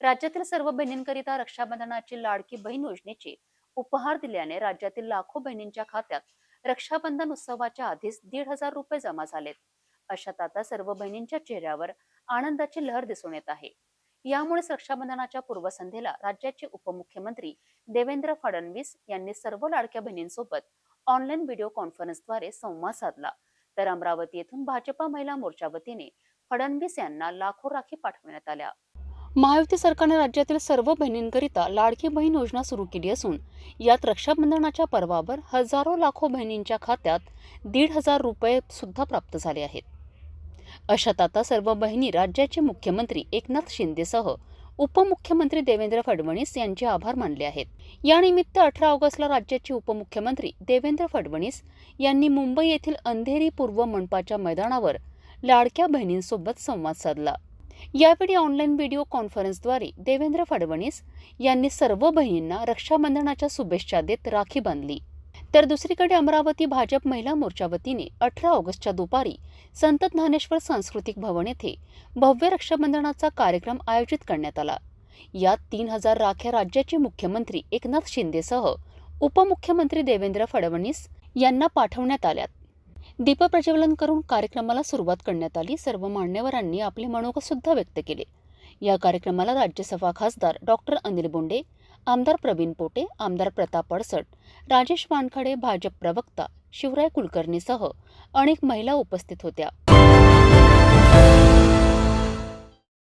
राज्यातील सर्व बहिणींकरिता रक्षाबंधनाची लाडकी बहीण योजनेची उपहार दिल्याने राज्यातील लाखो बहिणींच्या खात्यात रक्षाबंधन उत्सवाच्या आधीच दीड हजार रुपये जमा झालेत. अशात आता सर्व बहिणींच्या चेहऱ्यावर आनंदाची लहर दिसून येत आहे. यामुळेच रक्षाबंधनाच्या पूर्वसंध्येला राज्याचे उपमुख्यमंत्री देवेंद्र फडणवीस यांनी सर्व लाडक्या बहिणींसोबत ऑनलाईन व्हिडिओ कॉन्फरन्सद्वारे संवाद साधला. तर अमरावती येथून भाजपा महिला मोर्चा वतीने फडणवीस यांना लाखो राखी पाठवण्यात आल्या. महायुती सरकारने राज्यातील सर्व बहिणींकरिता लाडकी बहीण योजना सुरू केली असून यात रक्षाबंधनाच्या पर्वावर हजारो लाखो बहिणींच्या खात्यात दीड हजार रुपये सुद्धा प्राप्त झाले आहेत. अशात आता सर्व बहिणी राज्याचे मुख्यमंत्री एकनाथ शिंदेसह उपमुख्यमंत्री देवेंद्र फडणवीस यांचे आभार मानले आहेत. यानिमित्त अठरा ऑगस्टला राज्याचे उपमुख्यमंत्री देवेंद्र फडणवीस यांनी मुंबई येथील अंधेरी पूर्व मनपाच्या मैदानावर लाडक्या बहिणींसोबत संवाद साधला. यावेळी ऑनलाईन व्हिडिओ कॉन्फरन्सद्वारे देवेंद्र फडणवीस यांनी सर्व बहिणींना रक्षाबंधनाच्या शुभेच्छा देत राखी बांधली. तर दुसरीकडे अमरावती भाजप महिला मोर्चा वतीने अठरा ऑगस्टच्या दुपारी संत ज्ञानेश्वर सांस्कृतिक भवन येथे भव्य रक्षाबंधनाचा कार्यक्रम आयोजित करण्यात आला. यात तीन हजार राख्या राज्याचे मुख्यमंत्री एकनाथ शिंदेसह उपमुख्यमंत्री देवेंद्र फडणवीस यांना पाठवण्यात आल्यात. दीपप्रज्वलन करून कार्यक्रमाला सुरुवात करण्यात आली. सर्व मान्यवरांनी आपले मनोगतसुद्धा व्यक्त केले. या कार्यक्रमाला राज्यसभा खासदार डॉक्टर अनिल बोंडे आमदार प्रवीण पोटे आमदार प्रताप अडसट राजेश वानखडे भाजप प्रवक्ता शिवराय कुलकर्णीसह अनेक महिला उपस्थित होत्या.